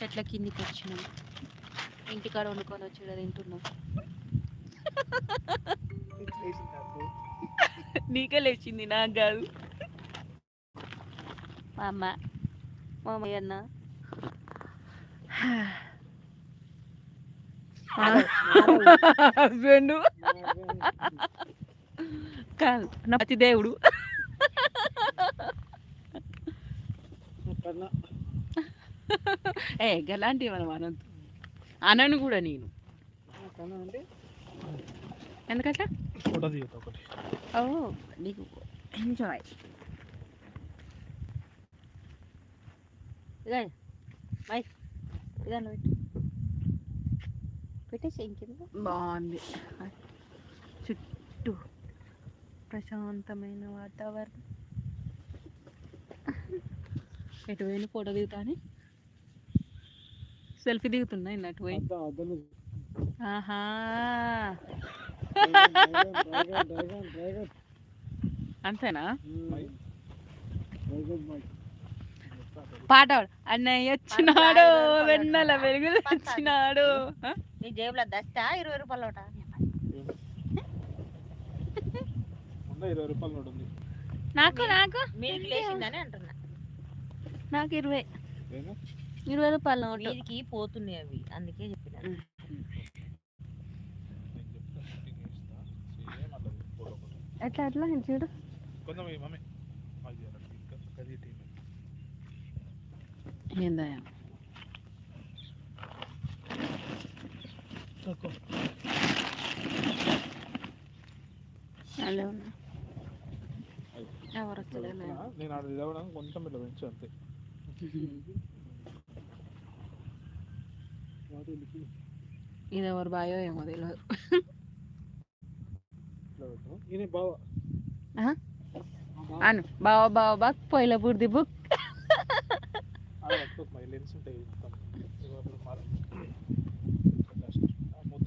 చెట్ల కిందికి వచ్చినాం. ఇంటికాడ వండుకొని వచ్చి తింటున్నాం. నీకే లేచింది నాకు కాదు మా అమ్మ మా అన్న. హస్బెండ్. కాదు నా పతి దేవుడు ఏ గలాంటివి మనం అనొద్దు అనను కూడా నేను. ఎందుకట్లా? ఓ నీకు ఎంజాయ్ ఇదే. మై ఇదాన్ని పెట్టు పెట్టేసి ఇంకింద? బాగుంది. చుట్టూ ప్రశాంతమైన వాతావరణం. ఎటు పోయిన ఫోటో దిగుతాని? సెల్ఫీ దిగుతున్నా ఇన్నట్టు పోయి. ఆహా. అంతేనా? మైక్ పాట. అన్నయ్య వచ్చినాడు వెన్నెల వెలుగులు వచ్చినాడు ఆ? నీ జేబులో దస్త ఇరవై రూపాయలు ఒకట ఉన్న ఇరవై రూపాయలు నోటు ఉంది? నాకు నాకు. మీదికి లేచిందని అంటున్నా. నాకు ఇరవై? ఇరవై రూపాయల నోటు మీదికి పోతున్నాయి అవి. అందుకే చెప్పిన. అట్లా ఇది చూడు. అలా ఉన్నా ఎవరు నేను ఆడ కొంచెం ఇట్లా పెంచు అంతే. ఇది ఎవరు బాయో ఏమో తెలియదు. అను బావ బావ బాక్. పొయ్యిల బుడిది బుక్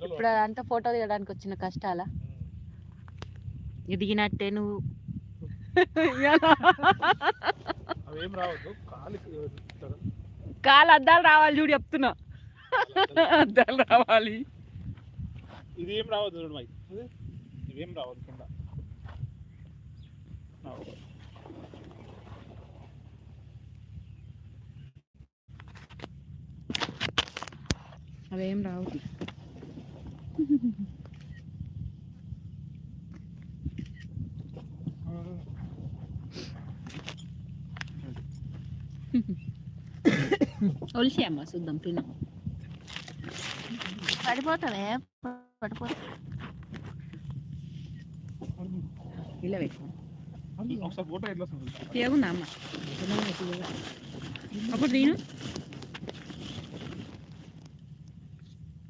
ఇప్పుడు అదంతా ఫోటో తీయడానికి వచ్చిన కష్టాలా. ఎదిగినట్టే నువ్వు. కాలు అద్దాలు రావాలి చూడు చెప్తున్నా. అద్దాలు రావాలి. ఇది ఏం రావద్దు చూడు మై అదే? ఇవేం రావద్దు కింద. అవేం రావు. ఒలిసి అమ్మ చూద్దాం తిన. పడిపోతావే పడిపోతా ఇలా పెట్టు. అమ్మ? అప్పుడు నేను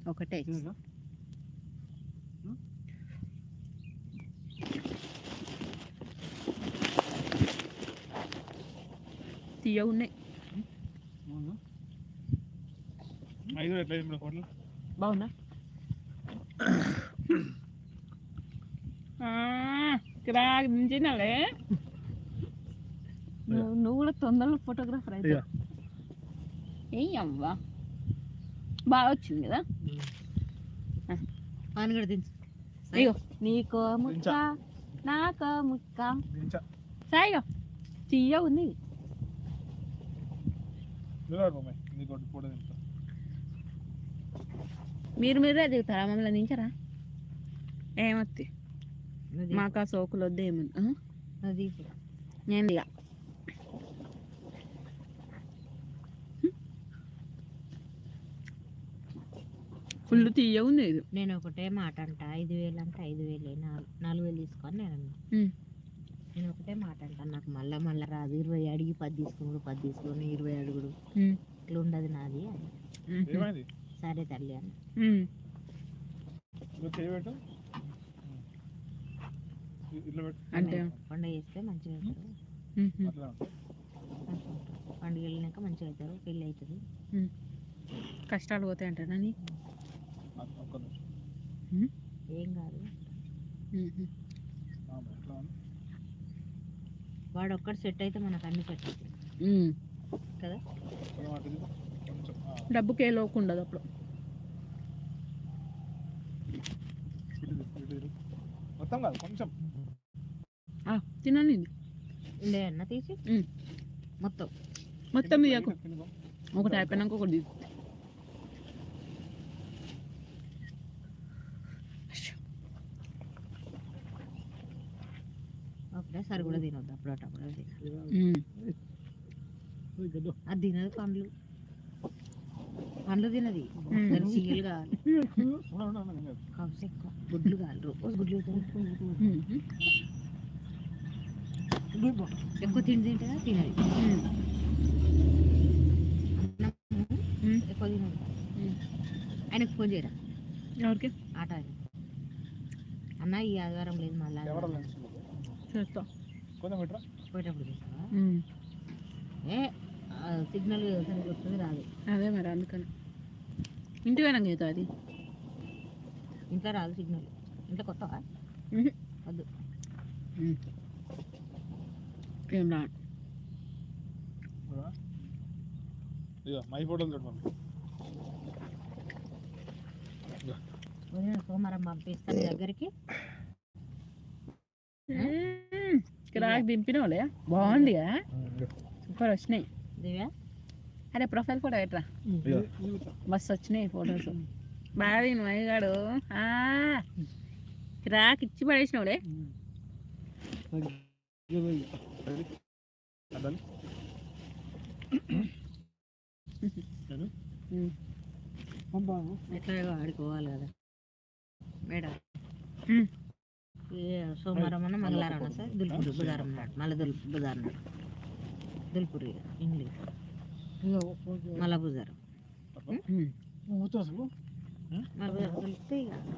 ఒకటే. తీయగున్నాయి ఐదు ఎట్లా బాగున్నా? క్రాక్ దించినాలే నువ్వు నువ్వు కూడా తొందరలో ఫోటోగ్రాఫర్ అయితే. ఏం అవ్వా. బాగా వచ్చింది కదా? అని కూడా దించు. అయ్యో. నీకో ముక్క. నాకో ముక్క. సాయిగా తీయ ఉంది నీకు ఫోటో దించా మీరు మీరే దిగుతారా? మమ్మల్ని దించరా? ఏమత్తి మాకు ఆ సోకులు వద్దు ఏముంది. నేను దిగా. ఫుల్ తీయ ఉంది ఇది. నేను ఒకటే మాట అంట. ఐదు వేలు అంటే ఐదు వేలే. నాలుగు నాలుగు వేలు తీసుకొని నేను అన్నా. నేను ఒకటే మాట అంట. నాకు మళ్ళా మళ్ళా రాదు. ఇరవై అడిగి పది తీసుకున్నాడు. పది తీసుకొని ఇరవై అడుగుడు. ఇట్లా ఉండదు నాది. ఏమైంది? సరే తల్లి అని ఉమ్. నువ్వు చేయబెట్టు ఇట్లా పెట్టు. అంటే? పండుగ చేస్తే మంచిగా అవుతారు పండుగ వెళ్ళినాక మంచిగా అవుతారు పెళ్ళి అవుతుంది. కష్టాలు పోతాయి అంటారా. ఏం కాదు? వాడు ఒక్కడు సెట్ అయితే మనకు అన్ని సెట్ అవుతాయి. ఉమ్. కదా? డబ్బుకి ఏ లోకు ఉండదు అప్పుడు. మొత్తం కాదు కొంచెం ఆ, తినండి ఇది. అన్న తీసి ఉమ్. మొత్తం మొత్తం తినుకో. ఒకటి అయిపోయినాక ఒకటి ఒకటేసారి కూడా తినొద్దు అప్పుడు అప్పుడు. అది తినదు పండ్లు పండ్లు తినది చీయలు కావాలి. కౌస్ ఎక్కువ గుడ్లు కావాలి రోజు గుడ్లు. ఎక్కువ తిండి తింటే తినది. ఎక్కువ తినదు. ఆయనకు ఫోన్ చేయరా ఎవరికి ఆట అన్న ఈ ఆదివారం లేదు మళ్ళీ. చేస్తా. పోయేటప్పుడు తీస్తావా ఉమ్. ఏ సిగ్నల్ సరిగ్గా వస్తుంది రాదు. అదే మరి అందుకని. ఇంటికి పోయినాక చేద్దాం అది? ఇంట్లో రాదు సిగ్నల్. ఇంట్లో కొత్తవా? ఉహు. వద్దు. ఏం రా మై ఫోటోలు సోమవారం పంపిస్తాను దగ్గరికి. కిరాక్ దింపినోలే బాగుంది సూపర్ వచ్చినాయి. దివ్యా? అరే ప్రొఫైల్ ఫోటో ఎట్రా. మస్తు వచ్చినాయి ఫొటోస్ బాగా తిను అయ్యగాడు ఆ, కిరాక్ ఇచ్చి పడేసినవులే రెడీ? అద్దాలు? ఎట్లా ఆడుకోవాలి కదా. మేడం? సోమవారం అన్న మంగళవారం సార్? దుల్పూరి బుధవారం నాడు మళ్ళీ దుల్ బుధవారం నాడు దుల్పూరి ఇంగ్లీష్.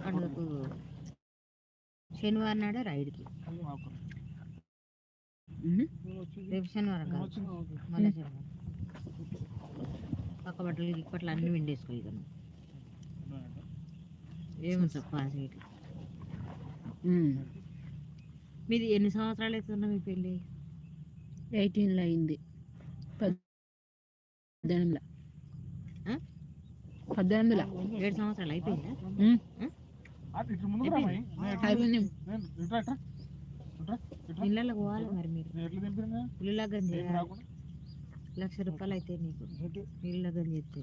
పండుగకు శనివారం నాడే రైడ్కి. రేపు శనివారం కాదు. మళ్ళీ శనివారం. పక్క బట్టలు ఇప్పట్లో అన్ని విండేసుకో ఇక నువ్వు. ఏమి చెప్పా ఇట్లా ఉమ్. మీది ఎన్ని సంవత్సరాలు అవుతుందా మీ పెళ్ళి? ఎయిటీన్లో అయింది. పద్దెనిమిదిలో. ఆ? పద్దెనిమిదిలో. ఏడు సంవత్సరాలు అయిపోయిందా? అయిపోయింది. ఇళ్ళలో పోవాలి మరి మీరు. నేను ఎట్లా దింపినా? ఇల్లు లగ్గం ఏం చేయాలి? లక్ష రూపాయలు అయితే నీకు. ఇటు. ఇల్లు లగ్గం చేస్తే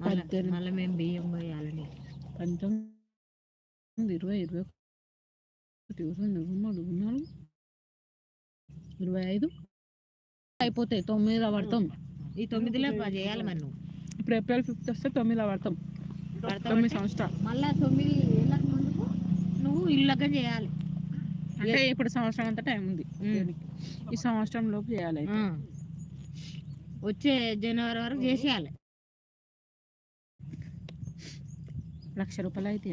మళ్ళీ పద్దెనిమిది. మళ్ళీ మేము బియ్యం పోయాలని పంతొమ్మిది ఇరవై ఇరవై ఒకటి ఇరవై మూడు ఇరవై నాలుగు ఇరవై ఐదు. అయిపోతాయి. తొమ్మిదిలో పడతాం. ఈ తొమ్మిదిలో చేయాలి మరి నువ్వు. ఇప్పుడు ఏప్రిల్ ఫిఫ్త్ వస్తే తొమ్మిదిలో పడతాం. తొమ్మిది సంవత్సరాలు. మళ్ళా తొమ్మిది ఏళ్ళకి ముందుకు నువ్వు లగ్గం చేయాలి. అంటే ఇప్పుడు సంవత్సరం అంతా టైం ఉంది. ఈ సంవత్సరం లోపు చేయాలి. వచ్చే జనవరి వరకు చేసేయాలి. లక్ష రూపాయలు అయితే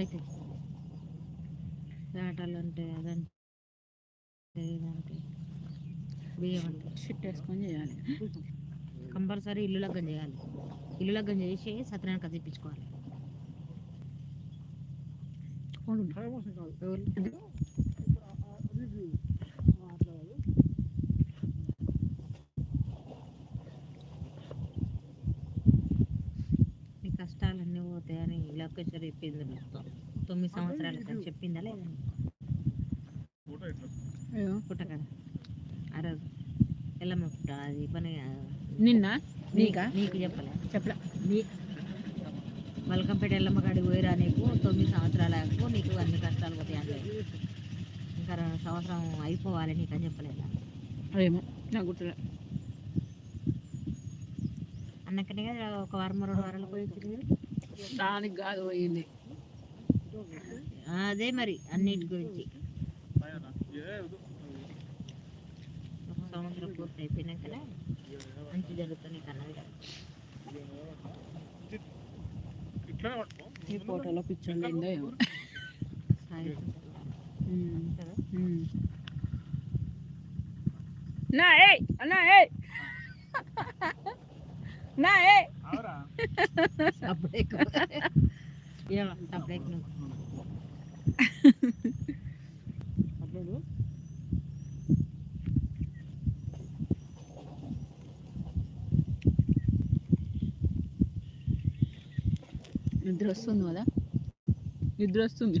అయితే ఆటలు అంటే అదంటే. బియ్యం అంటే షిట్ వేసుకొని చేయాలి. కంపల్సరీ ఇల్లు లగ్గం చేయాలి. ఇల్లు లగ్గం చేసి సత్యనారాయణ కథ ఇప్పించుకోవాలి? నీ కష్టాలన్నీ పోతాయని లోకేశ్వర్ చెప్పింది మొత్తం. తొమ్మిది సంవత్సరాలు చెప్పిందా లేదా. పుట్ట కదా ఎల్లమ్మ పుట్ట అది పని నిన్న? నీకా? నీకు చెప్పలే. చెప్పలే. నీ మల్కంపేట ఎల్లమ్మ కాడికి పోయిరా నీకు? తొమ్మిది సంవత్సరాలకు నీకు అన్ని కష్టాలు పోతాయి అనలేదు ఇంకా సంవత్సరం అయిపోవాలి నీకు అని చెప్పలేదా? ఏమో నాకు గుర్తులే. అన్నకనే ఒక వారం రెండు వారాలు పోయి కదా. దానికి కాదు పోయింది. ఆ, అదే మరి అన్నిటి గురించి. సంవత్సరం పూర్తి అయిపోయినాకనే మంచి జరుగుతుంది పట్టుకో. ఈ ఫోటోలో పిక్చర్ ఏందో. నా అన్నా నా. అప్పుడే అప్పుడే నిద్ర వస్తుంది కదా నిద్ర వస్తుంది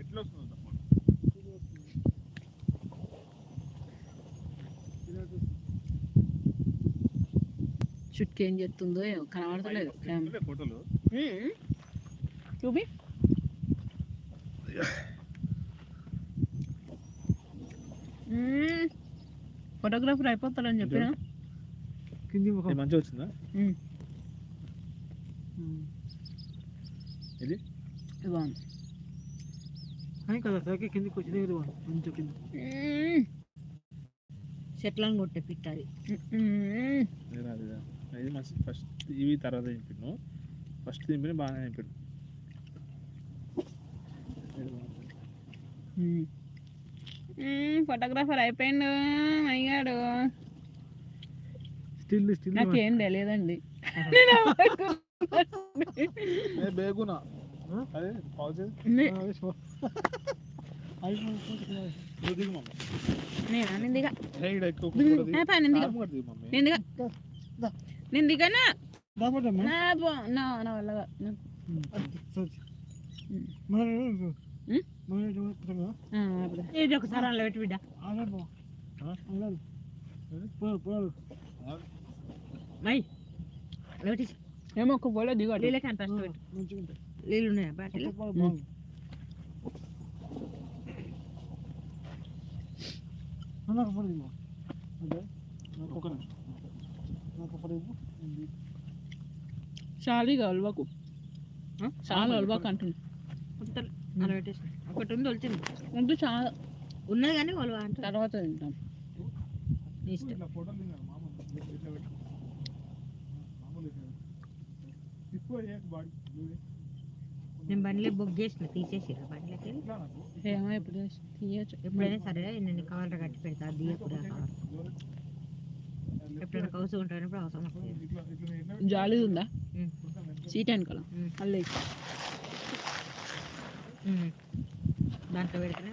ఎట్లా వస్తుంది తప్ప చుట్కి ఏం చేస్తుందో ఏమో కనబడతలేదు. చూపి. ఫోటోగ్రాఫర్ అయిపోతాడని చెప్పిన? కింది మంచిగా వచ్చిందా? ఇది? బాగుంది. కదా సరికి కిందికి వచ్చింది మంచిగా కింద. ఉమ్. చెట్లను కొట్టే పిట్టాలి. ఇది మంచి ఫస్ట్ ఇవి తర్వాత దింపిను ఫస్ట్ దింపిన బాగానే. ఉమ్, ఫోటోగ్రాఫర్ అయిపోయిండు. అయ్యాడు. స్టిల్ స్టిల్ నాకేం తెలియదండి. బేగునా? అదే పాజ్ నేనా? దిగా. దిగా. దిగు నేను దిగా దిగానా నా నా వల్ల. ఇది ఒకసారి అలా పెట్టి బిడ్డ. మై. పెట్టి. ఏమో ఒక నీళ్ళకి అంత ఫస్ట్ పెట్టు. నీళ్ళు ఉన్నాయా బాటిల్? చాలీగా అల్వకు. చాలా అల్వకు అంటుంది. ఒకటి ఉంది వచ్చింది ముందు చాలా ఉన్నది కానీ వాళ్ళు అంటారు తర్వాత తింటాం. నేను బండ్లే బుక్ చేసిన తీసేసిరా బండ్లకి. వెళ్ళి ఏమో ఇప్పుడు చేసి- తీయచ్చు. ఎప్పుడైనా సరే నేను కవర్లో కట్టి పెడతా దియకురా కవర్ ఎప్పుడైనా కౌసు ఉంటానప్పుడు అవసరం వస్తుంది జాలి ఉందా. Seat um. మళ్ళీ. దాంట్లో పెడితేనే.